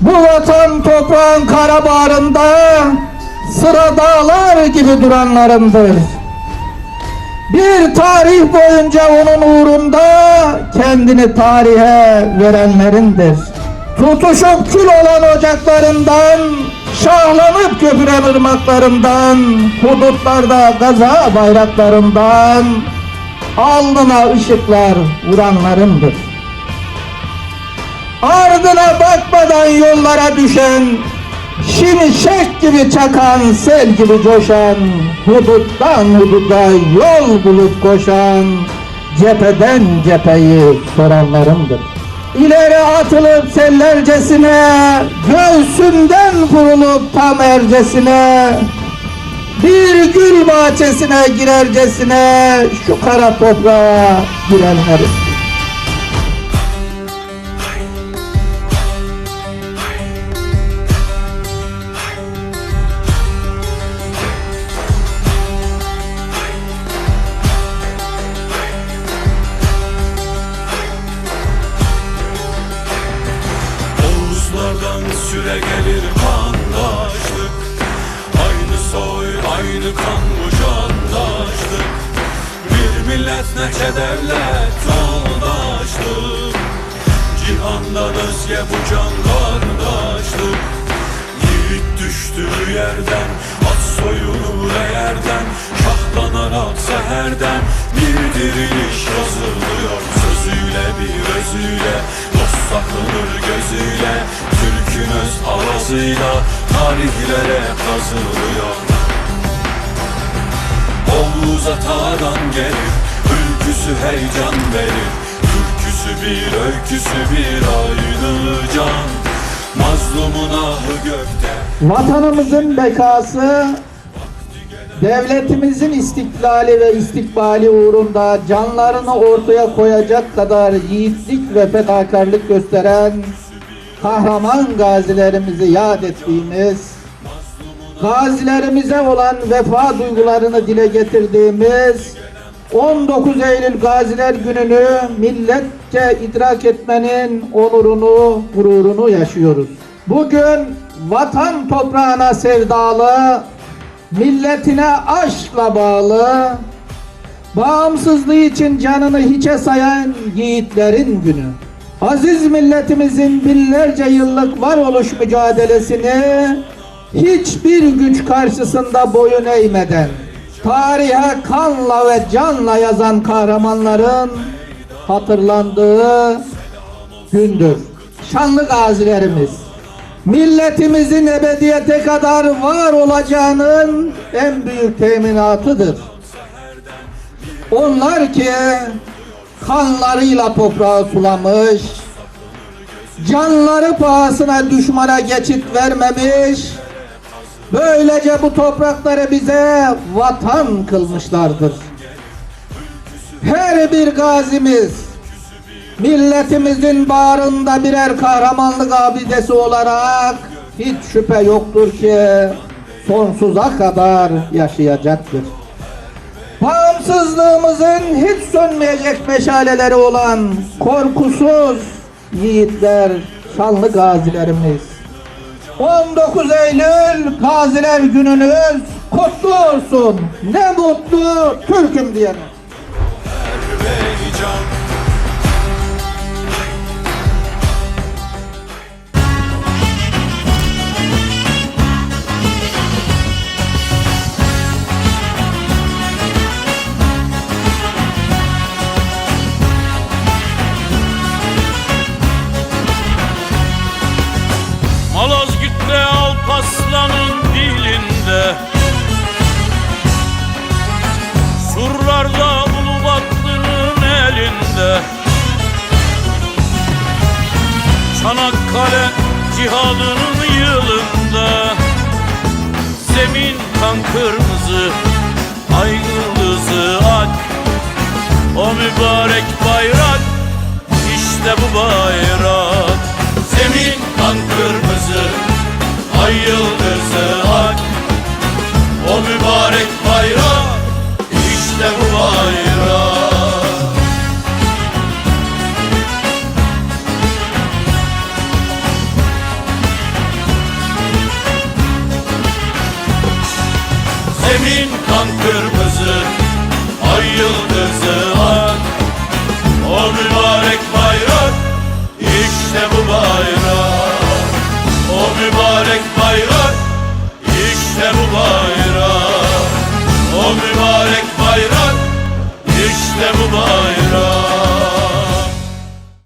Bu vatan toprağın kara bağrında sıra dağlar gibi duranlarındır. Bir tarih boyunca onun uğrunda kendini tarihe verenlerindir. Tutuşup kül olan ocaklarından, şahlanıp köpüren ırmaklarından, hudutlarda gaza bayraklarından, alnına ışıklar vuranlarındır. Ardına bakmadan yollara düşen, şimşek gibi çakan, sel gibi coşan, huduttan hududa yol bulup koşan, cepheden cepheyi soranlarımdır. İleri atılıp sellercesine, göğsünden vurulup tam ercesine, bir gül bahçesine girercesine şu kara toprağa girenlerim. Süre gelir kandaşlık. Aynı soy, aynı kan bu candaşlık. Bir millet ne devlet yoldaşlık Cihandan özge bu can kardeşlik. Yiğit düştüğü yerden At soyulur yerden Şahlanarak seherden Bir diriliş yazılıyor. Sözüyle bir özüyle Dost saklanır gözüyle. Türk'ün öz havasıyla Tarihlere kazılıyor Oğuz atadan gelir Ülküsü heyecan verir. Türküsü bir öyküsü bir can Mazlumun ahı gökte. Vatanımızın bekası, devletimizin istiklali ve istikbali uğrunda canlarını ortaya koyacak kadar yiğitlik ve fedakarlık gösteren kahraman gazilerimizi yad ettiğimiz, gazilerimize olan vefa duygularını dile getirdiğimiz 19 Eylül Gaziler Günü'nü milletçe idrak etmenin onurunu, gururunu yaşıyoruz. Bugün vatan toprağına sevdalı, milletine aşkla bağlı, bağımsızlığı için canını hiçe sayan yiğitlerin günü. Aziz milletimizin binlerce yıllık varoluş mücadelesini hiçbir güç karşısında boyun eğmeden, tarihe kanla ve canla yazan kahramanların hatırlandığı gündür. Şanlı gazilerimiz, milletimizin ebediyete kadar var olacağının en büyük teminatıdır. Onlar ki kanlarıyla toprağı sulamış, canları pahasına düşmana geçit vermemiş, böylece bu toprakları bize vatan kılmışlardır. Her bir gazimiz, milletimizin bağrında birer kahramanlık abidesi olarak hiç şüphe yoktur ki sonsuza kadar yaşayacaktır. Bağımsızlığımızın hiç sönmeyecek meşaleleri olan korkusuz yiğitler, şanlı gazilerimiz. 19 Eylül Gaziler Gününüz kutlu olsun. Ne mutlu Türk'üm. Beycan cihadının yılında. Zemin kan love.